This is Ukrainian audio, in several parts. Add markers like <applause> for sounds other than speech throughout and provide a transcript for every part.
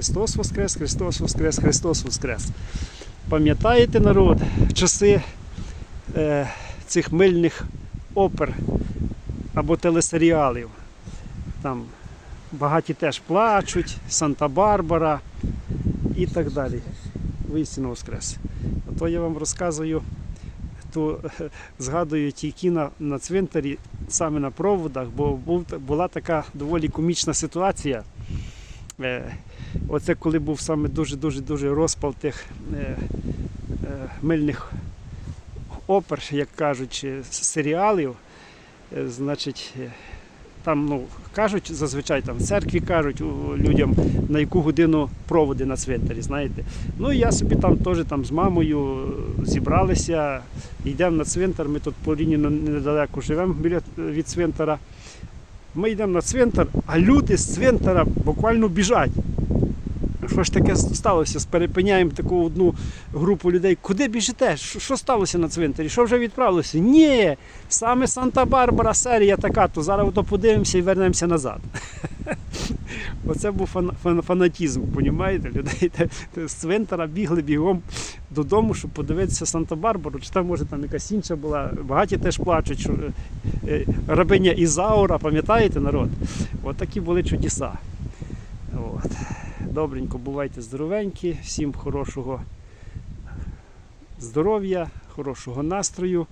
Христос Воскрес, Христос Воскрес, Христос Воскрес. Пам'ятаєте народ часи е, цих мильних опер або телесеріалів? Там багаті теж плачуть, Санта-Барбара і так далі. Воістину Воскрес. Ото я вам розказую, то <laughs> згадую ті кіна на цвинтарі саме на проводах, бо була така доволі комічна ситуація. Е, Оце коли був саме дуже-дуже дуже розпал тих е, е, мильних опер, як кажуть, серіалів. Значить, там ну, кажуть, зазвичай там в церкві кажуть людям, на яку годину проводи на цвинтарі, знаєте. Ну і я собі там теж там з мамою зібралися, йдемо на цвинтар, ми тут по лінії недалеко живемо біля від цвинтара. Ми йдемо на цвинтар, а люди з цвинтара буквально біжать. Що ж таке сталося? Перепиняємо таку одну групу людей. Куди біжите? Що сталося на цвинтарі? Що вже відправилося? Ні, саме Санта-Барбара серія така, то зараз ото подивимося і вернемося назад. <laughs> Оце був фан- фан- фанатізм, понімаєте? Людей з цвинтара бігли бігом додому, щоб подивитися Санта-Барбару, чи там може там якась інша була. Багаті теж плачуть, що е, е, рабиня Ізаура, пам'ятаєте народ? От такі були чудеса. От. Добренько, бувайте здоровенькі, всім хорошого здоров'я, хорошого настрою.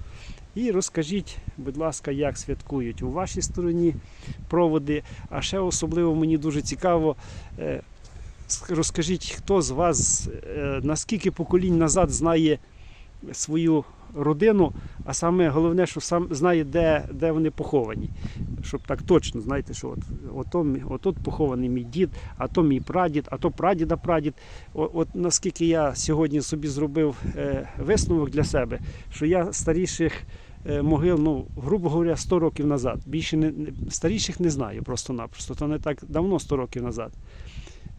І розкажіть, будь ласка, як святкують у вашій стороні проводи. А ще особливо мені дуже цікаво, е, розкажіть, хто з вас е, наскільки поколінь назад знає свою родину, а саме головне, що сам знає, де, де вони поховані. Щоб так точно, знаєте, що от, ото, отут похований мій дід, а то мій прадід, а то прадіда прадід. О- От наскільки я сьогодні собі зробив е, висновок для себе, що я старіших могил, ну, грубо говоря, 100 років назад. Більше не, старіших не знаю просто-напросто. То не так давно 100 років назад.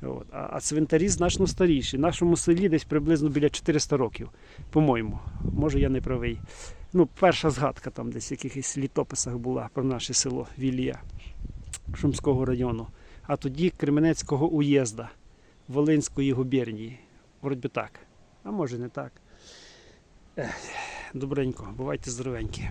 От. А, а цвинтарі значно старіші. В нашому селі десь приблизно біля 400 років, по-моєму. Може, я не правий. Ну, перша згадка там десь в якихось літописах була про наше село Вілія Шумського району. А тоді Кременецького уїзда Волинської губернії. Вроді так. А може не так. Добренько, бувайте здоровенькі.